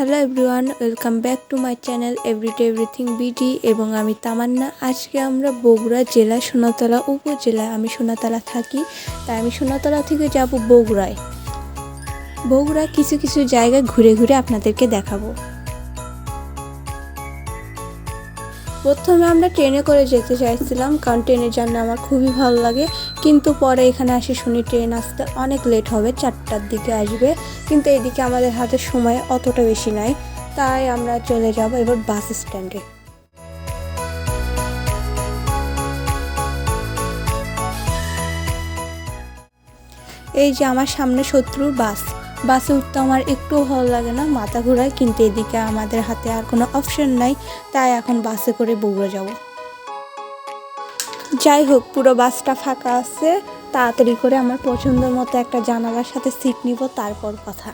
Hello everyone, welcome back to my channel everyday everything BD এবং আমি তামান্না। আজকে আমরা বগুড়া জেলা সোনাতলা উপজেলায়, আমি সোনাতলা থাকি, তাই আমি সোনাতলা থেকে যাব বগুড়ায়। বগুড়া কিছু কিছু জায়গা ঘুরে ঘুরে আপনাদেরকে দেখাবো। প্রথমে আমরা ট্রেনে করে যেতে চাইছিলাম, কারণ ট্রেনে জার্নি আমার খুবই ভালো লাগে। কিন্তু পরে এখানে আসি শুনি ট্রেন আসতে অনেক লেট হবে, চারটার দিকে আসবে। কিন্তু এদিকে আমাদের হাতে সময় অতটা বেশি নাই, তাই আমরা চলে যাব এবার বাস স্ট্যান্ডে এই যে আমার সামনে শত্রুর বাস। বাসে উঠতে আমার একটুও ভালো লাগে না, মাথা ঘোরায়। কিন্তু এদিকে আমাদের হাতে আর কোনো অপশন নাই, তাই এখন বাসে করে বগুড়া যাব। যাই হোক, পুরো বাসটা ফাঁকা আছে, তাড়াতাড়ি করে আমার পছন্দের মতো একটা জানালার সাথে সিট নিব, তারপর কথা।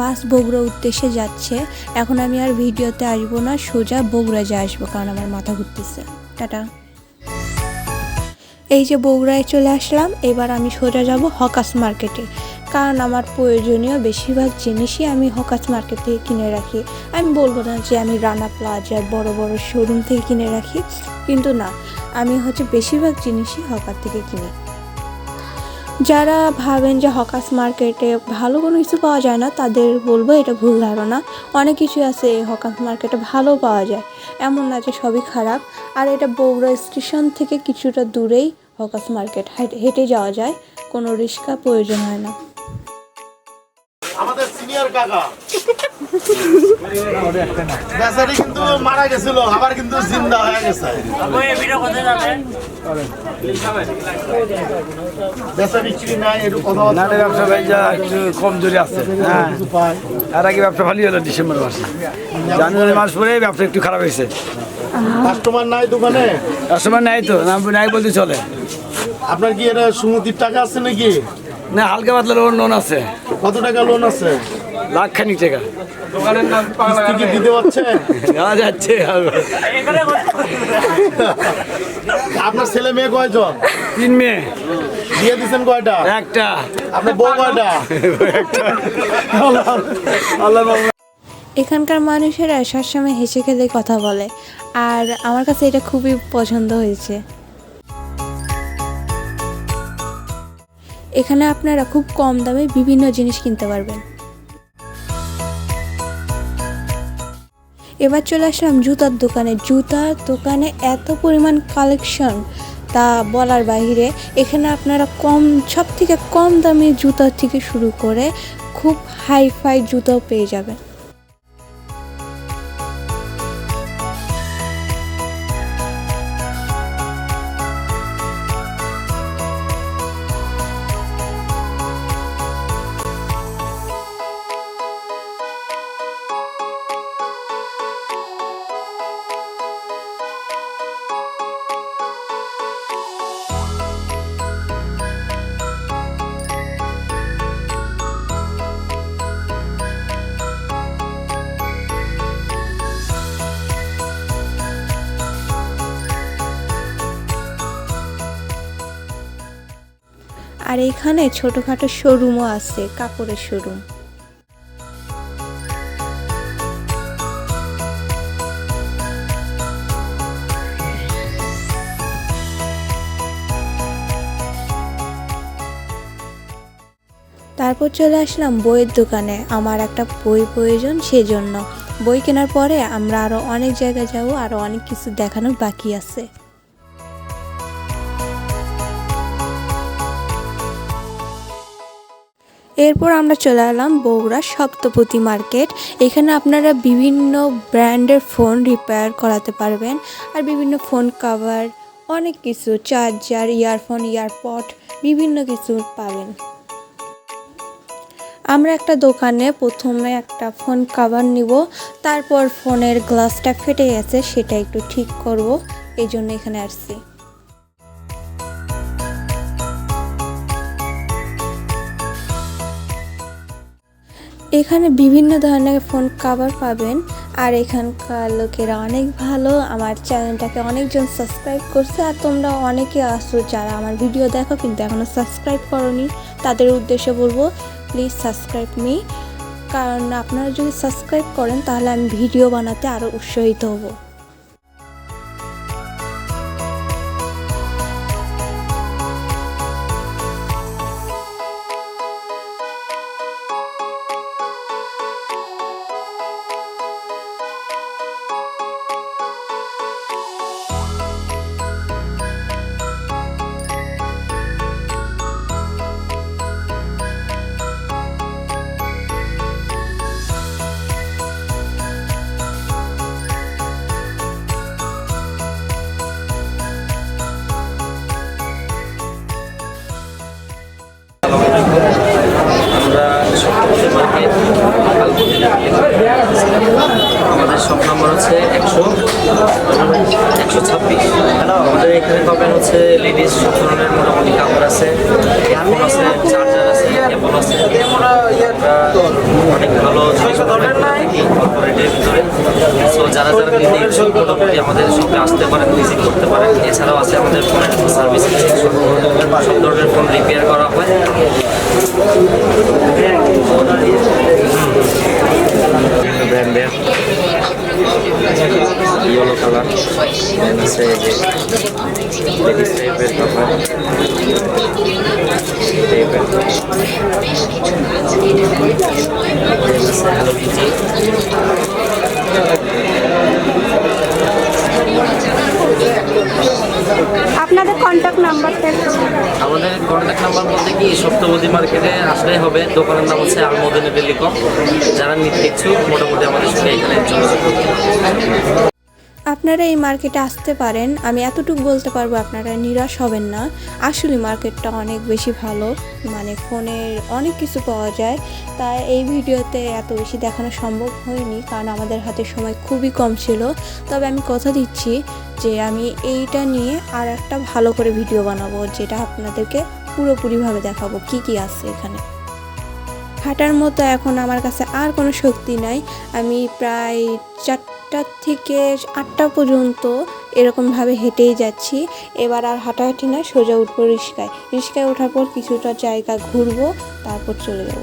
বাস বগুড়া উদ্দেশ্যে যাচ্ছে। এখন আমি আর ভিডিওতে আসব না, সোজা বগুড়া যা আসব, কারণ আমার মাথা ঘুরতেছে। টাটা। এই যে বগুড়ায় চলে আসলাম, এবার আমি সোজা যাব হকাস মার্কেটে। কারণ আমার প্রয়োজনীয় বেশিরভাগ জিনিসই আমি হকাস মার্কেট থেকে কিনে রাখি। আমি বলব না যে আমি রানা প্লাজার বড় বড় শোরুম থেকে কিনে রাখি, কিন্তু না, আমি হচ্ছে বেশিরভাগ জিনিসই হকার থেকে কিনি। যারা ভাবেন যে হকাস মার্কেটে ভালো কোনো কিছু পাওয়া যায় না, তাদের বলব এটা ভুল ধারণা। অনেক কিছু আছে হকাস মার্কেটে ভালো পাওয়া যায়। এমন না যে সবই খারাপ। আর এটা বগুড়া স্টেশন থেকে কিছুটা দূরেই হকাস মার্কেট হেঁটে- যাওয়া যায়। কোনো রিক্সা প্রয়োজন হয় না। আমাদের সিনিয়র কাকা। বেচারি কিন্তু মারা গেছিল আবার কিন্তু জিন্দা হয়ে গেছে। বেচা বিক্রি নাই একটু কথা নাটের ব্যবসা ভাই একটু কমজোরি আছে হ্যাঁ। আর আগে ব্যবসা ভালোই হলো ডিসেম্বর মাসে। জানুয়ারি মাস পরে ব্যবসা একটু খারাপ হয়েছে। কাস্টমার নাই দোকানে? কাস্টমার নাই তো নাই বলতে চলে। আপনার কি এটা সুমতির টাকা আছে নাকি? না হালকা পাতলা লোন লোন আছে। কত টাকা লোন আছে? লাখ খানিক টাকা কি দিতে পারছে? দেওয়া যাচ্ছে আপনার ছেলে মেয়ে কয়জন? তিন মেয়ে। দিয়ে দিচ্ছেন কয়টা? একটা। আপনার বউ কয়টা? আল্লাহ এখানকার মানুষেরা সবসময় হেসে খেলে কথা বলে। আর আমার কাছে এটা খুবই পছন্দ হয়েছে। এখানে আপনারা খুব কম দামে বিভিন্ন জিনিস কিনতে পারবেন। এবার চলে আসলাম জুতার দোকানে। জুতার দোকানে এত পরিমাণ কালেকশন তা বলার বাহিরে এখানে আপনারা কম সব থেকে কম দামে জুতা থেকে শুরু করে খুব হাই ফাই জুতাও পেয়ে যাবেন। আর এখানে ছোটোখাটো শোরুমও আছে, কাপড়ের শোরুম তারপর চলে আসলাম বইয়ের দোকানে। আমার একটা বই প্রয়োজন সেজন্য। বই কেনার পরে আমরা আরও অনেক জায়গায় যাব আরও অনেক কিছু দেখানোর বাকি আছে। এরপর আমরা চলে এলাম বগুড়া সপ্তপতি মার্কেট। এখানে আপনারা বিভিন্ন ব্র্যান্ডের ফোন রিপেয়ার করাতে পারবেন আর বিভিন্ন ফোন কভার অনেক কিছু চার্জার ইয়ারফোন ইয়ারপড বিভিন্ন কিছু পাবেন। আমরা একটা দোকানে প্রথমে একটা ফোন কভার নিব, তারপর ফোনের গ্লাসটা ফেটে গেছে, সেটা একটু ঠিক করব, এই জন্য এখানে আসছি। এখানে বিভিন্ন ধরনের ফোন কভার পাবেন। আর এখানকার লোকেরা অনেক ভালো। আমার চ্যানেলটাকে অনেকজন সাবস্ক্রাইব করছে। আর তোমরা অনেকে আসো যারা আমার ভিডিও দেখো কিন্তু এখনও সাবস্ক্রাইব করনি, তাদের উদ্দেশ্যে বলব প্লিজ সাবস্ক্রাইব মি কারণ আপনারা যদি সাবস্ক্রাইব করেন, তাহলে আমি ভিডিও বানাতে আরও উৎসাহিত হব। আমাদের শপ নাম্বার হচ্ছে একশো একশো ছাব্বিশ। আমাদের এখানে পাবেন হচ্ছে লেডিস সব ধরনের মোটামুটি কাপড় আছে। আছে চার্জার আছে কেবল আছে। অনেক ভালো যারা যারা আসতে পারেন ভিজিট করতে পারেন। এছাড়াও আছে আমাদের ফোনের সার্ভিস সব ধরনের ফোন রিপেয়ার করা হয়। ইয়েলো কালার দেন আছে এই যে লেডিস টাইপের কাপড় টাইপের দেন আছে হ্যালো কিটি আপনাদের কন্ট্যাক্ট নাম্বার আমাদের কন্ট্যাক্ট নাম্বার বলতে কি সপ্তপদী মার্কেটে আসলেই হবে। দোকানের নাম হচ্ছে আলমদিনী টেলিকম। যারা নিতে ইচ্ছুক, মোটামুটি আমাদের সঙ্গে এখানে পারেন। আপনারা এই মার্কেটে আসতে পারেন। আমি এতটুকু বলতে পারব, আপনারা নিরাশ হবেন না। আসলে মার্কেটটা অনেক বেশি ভালো মানে ফোনের অনেক কিছু পাওয়া যায়। তাই এই ভিডিওতে এত বেশি দেখানো সম্ভব হয়নি, কারণ আমাদের হাতে সময় খুবই কম ছিল। তবে আমি কথা দিচ্ছি যে আমি এইটা নিয়ে আর একটা ভালো করে ভিডিও বানাবো, যেটা আপনাদেরকে পুরোপুরিভাবে দেখাবো কি কি আছে এখানে। হাঁটার মতো এখন আমার কাছে আর কোনো শক্তি নাই। আমি প্রায় চারটা থেকে আটটা পর্যন্ত এরকমভাবে হেঁটেই যাচ্ছি। এবার আর হাঁটাহাঁটি না সোজা উঠবো রিস্কায় রিস্কায় ওঠার পর কিছুটা জায়গা ঘুরবো, তারপর চলে যাব।